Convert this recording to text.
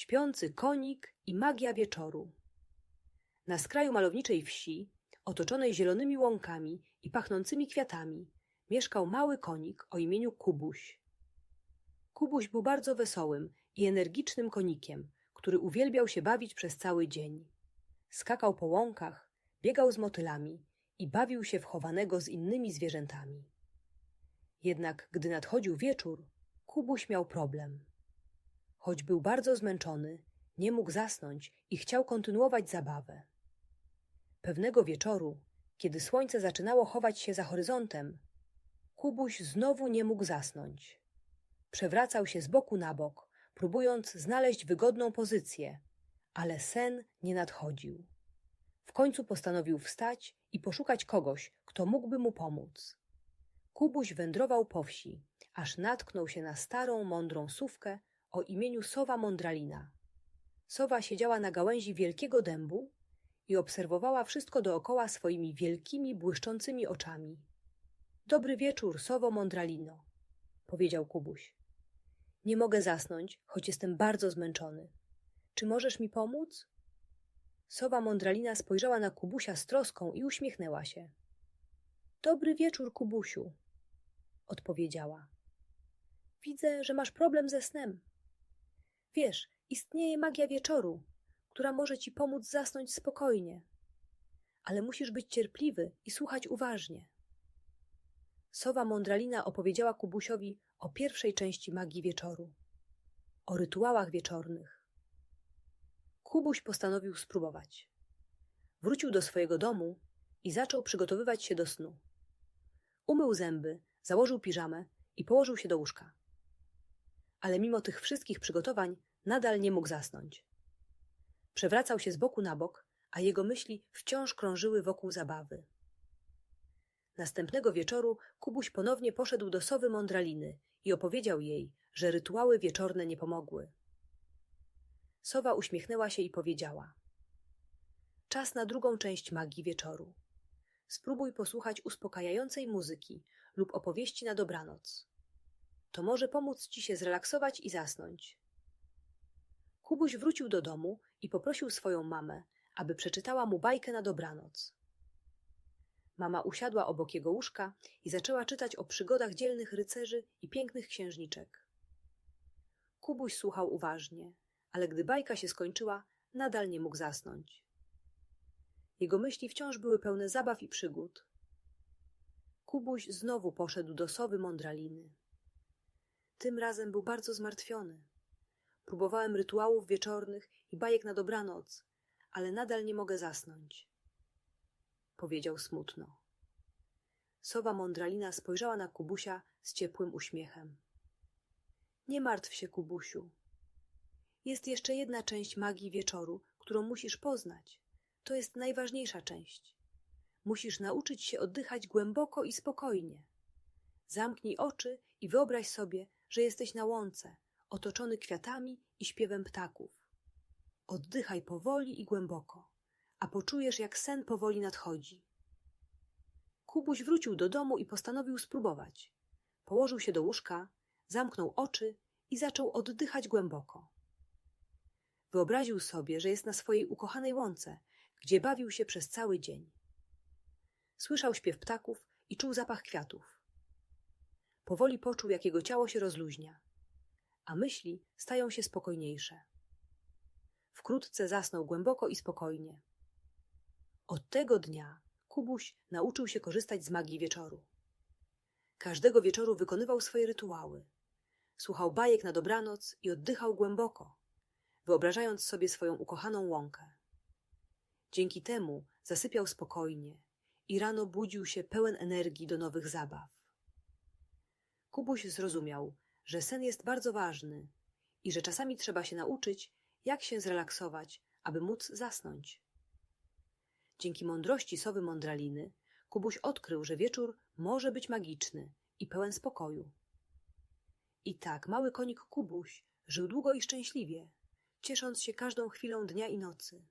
Śpiący konik i magia wieczoru. Na skraju malowniczej wsi, otoczonej zielonymi łąkami i pachnącymi kwiatami, mieszkał mały konik o imieniu Kubuś. Kubuś był bardzo wesołym i energicznym konikiem, który uwielbiał się bawić przez cały dzień. Skakał po łąkach, biegał z motylami i bawił się w chowanego z innymi zwierzętami. Jednak gdy nadchodził wieczór, Kubuś miał problem. Choć był bardzo zmęczony, nie mógł zasnąć i chciał kontynuować zabawę. Pewnego wieczoru, kiedy słońce zaczynało chować się za horyzontem, Kubuś znowu nie mógł zasnąć. Przewracał się z boku na bok, próbując znaleźć wygodną pozycję, ale sen nie nadchodził. W końcu postanowił wstać i poszukać kogoś, kto mógłby mu pomóc. Kubuś wędrował po wsi, aż natknął się na starą, mądrą sówkę o imieniu Sowa Mądralina. Sowa siedziała na gałęzi wielkiego dębu i obserwowała wszystko dookoła swoimi wielkimi, błyszczącymi oczami. Dobry wieczór, Sowo Mądralino, powiedział Kubuś. Nie mogę zasnąć, choć jestem bardzo zmęczony. Czy możesz mi pomóc? Sowa Mądralina spojrzała na Kubusia z troską i uśmiechnęła się. Dobry wieczór, Kubusiu, odpowiedziała. Widzę, że masz problem ze snem. Wiesz, istnieje magia wieczoru, która może ci pomóc zasnąć spokojnie. Ale musisz być cierpliwy i słuchać uważnie. Sowa Mądralina opowiedziała Kubusiowi o pierwszej części magii wieczoru, o rytuałach wieczornych. Kubuś postanowił spróbować. Wrócił do swojego domu i zaczął przygotowywać się do snu. Umył zęby, założył piżamę i położył się do łóżka. Ale mimo tych wszystkich przygotowań nadal nie mógł zasnąć. Przewracał się z boku na bok, a jego myśli wciąż krążyły wokół zabawy. Następnego wieczoru Kubuś ponownie poszedł do sowy mądraliny i opowiedział jej, że rytuały wieczorne nie pomogły. Sowa uśmiechnęła się i powiedziała: Czas na drugą część magii wieczoru. Spróbuj posłuchać uspokajającej muzyki lub opowieści na dobranoc. To może pomóc ci się zrelaksować i zasnąć. Kubuś wrócił do domu i poprosił swoją mamę, aby przeczytała mu bajkę na dobranoc. Mama usiadła obok jego łóżka i zaczęła czytać o przygodach dzielnych rycerzy i pięknych księżniczek. Kubuś słuchał uważnie, ale gdy bajka się skończyła, nadal nie mógł zasnąć. Jego myśli wciąż były pełne zabaw i przygód. Kubuś znowu poszedł do sowy mądraliny. Tym razem był bardzo zmartwiony. Próbowałem rytuałów wieczornych i bajek na dobranoc, ale nadal nie mogę zasnąć. Powiedział smutno. Sowa mądralina spojrzała na Kubusia z ciepłym uśmiechem. Nie martw się, Kubusiu. Jest jeszcze jedna część magii wieczoru, którą musisz poznać. To jest najważniejsza część. Musisz nauczyć się oddychać głęboko i spokojnie. Zamknij oczy i wyobraź sobie, że jesteś na łące, otoczony kwiatami i śpiewem ptaków. Oddychaj powoli i głęboko, a poczujesz, jak sen powoli nadchodzi. Kubuś wrócił do domu i postanowił spróbować. Położył się do łóżka, zamknął oczy i zaczął oddychać głęboko. Wyobraził sobie, że jest na swojej ukochanej łące, gdzie bawił się przez cały dzień. Słyszał śpiew ptaków i czuł zapach kwiatów. Powoli poczuł, jak jego ciało się rozluźnia, a myśli stają się spokojniejsze. Wkrótce zasnął głęboko i spokojnie. Od tego dnia Kubuś nauczył się korzystać z magii wieczoru. Każdego wieczoru wykonywał swoje rytuały. Słuchał bajek na dobranoc i oddychał głęboko, wyobrażając sobie swoją ukochaną łąkę. Dzięki temu zasypiał spokojnie i rano budził się pełen energii do nowych zabaw. Kubuś zrozumiał, że sen jest bardzo ważny i że czasami trzeba się nauczyć, jak się zrelaksować, aby móc zasnąć. Dzięki mądrości sowy mądraliny Kubuś odkrył, że wieczór może być magiczny i pełen spokoju. I tak mały konik Kubuś żył długo i szczęśliwie, ciesząc się każdą chwilą dnia i nocy.